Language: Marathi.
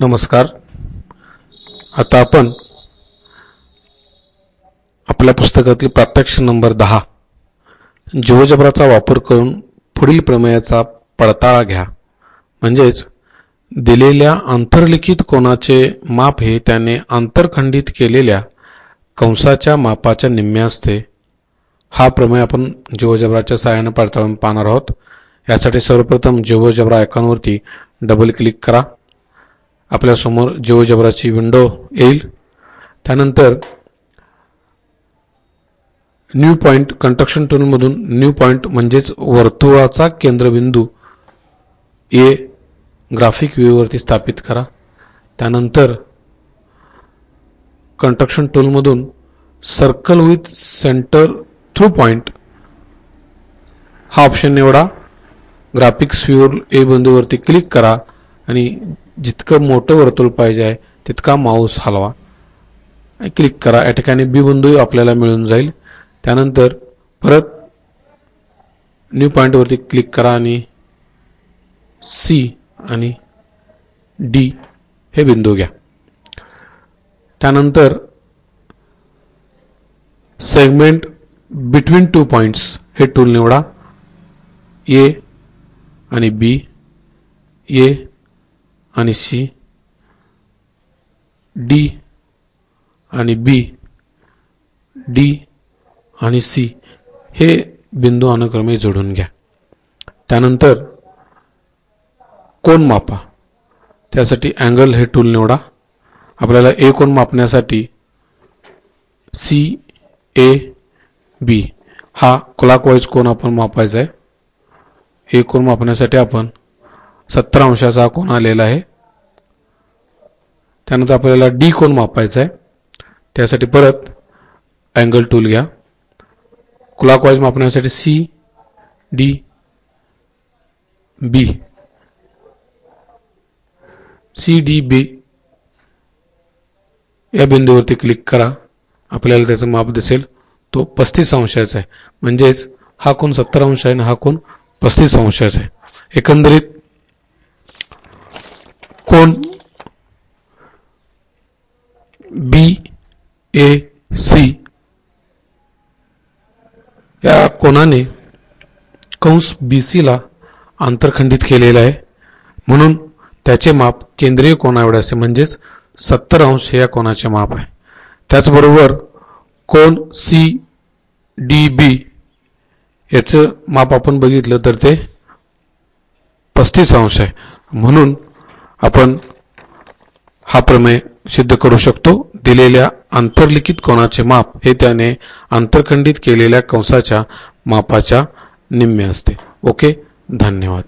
नमस्कार. आता आपण आपल्या पुस्तकातील प्रात्यक्ष नंबर दहा. जीवजबराचा वापर करून पुढील प्रमेयाचा पडताळा घ्या. म्हणजेच दिलेल्या आंतरलिखित कोणाचे माप हे त्याने आंतरखंडित केलेल्या कंसाच्या मापाच्या निम्मे असते हा प्रमेय आपण जीवजबराच्या सहाय्याने पडताळून पाहणार आहोत. यासाठी सर्वप्रथम जीवजबरा आयकॉनवरती डबल क्लिक करा. आपल्यासमोर जीवजबराची विंडो येईल. त्यानंतर न्यू पॉईंट कंट्रक्शन टूलमधून न्यू पॉईंट म्हणजेच वर्तुळाचा केंद्रबिंदू ए ग्राफिक व्ह्यूवरती स्थापित करा. त्यानंतर construction टूलमधून circle with centre through point हा ऑप्शन निवडा. ग्राफिक्स व्ह्यूवर ए बिंदूवरती क्लिक करा आणि जितकं मोठं वर्तुळ पाहिजे आहे तितका माऊस हलवा. क्लिक करा. या ठिकाणी बी बिंदू आपल्याला मिळून जाईल. त्यानंतर परत न्यू पॉईंटवरती क्लिक करा आणि सी आणि डी हे बिंदू घ्या. त्यानंतर सेगमेंट बिटवीन टू पॉईंट्स हे टूल निवडा. ए आणि बी ए आणि सी डी आणि बी डी आणि सी हे बिंदू अनुक्रमे जोडून घ्या. त्यानंतर कोण मापा. त्यासाठी अँगल हे टूल निवडा. आपल्याला ए कोण मापण्यासाठी सी ए बी हा क्लॉकवाईज कोण आपण मापायचा आहे. ए कोण मापण्यासाठी आपण सत्तर अंशाचा हा कोण आलेला आहे. त्यानंतर आपल्याला डी कोण मापायचा आहे. त्यासाठी परत अँगल टूल घ्या. Clockwise मापण्यासाठी C D B C D B या बिंदूवरती क्लिक करा. आपल्याला त्याचं माप दिसेल. तो पस्तीस अंशाचा आहे. म्हणजेच हा कोण सत्तर अंश आहे आणि हा कोण पस्तीस अंशाचा आहे. एकंदरीत कोण बी ए सी या कोणाने कंस बी सीला आंतरखंडित केलेला आहे? म्हणून त्याचे माप केंद्रीय कोणाएवढे असते म्हणजेच सत्तर अंश हे या कोणाचे माप आहे. त्याचबरोबर कोण सी डी बी याचं माप आपण बघितलं तर ते पस्तीस अंश आहे. म्हणून आपण हा प्रमेय सिद्ध करू शकतो? दिलेल्या आंतरलिखित कोणाचे माप हे त्याने आंतरखंडित केलेल्या कंसाच्या मापाच्या निम्मे असते. ओके? धन्यवाद.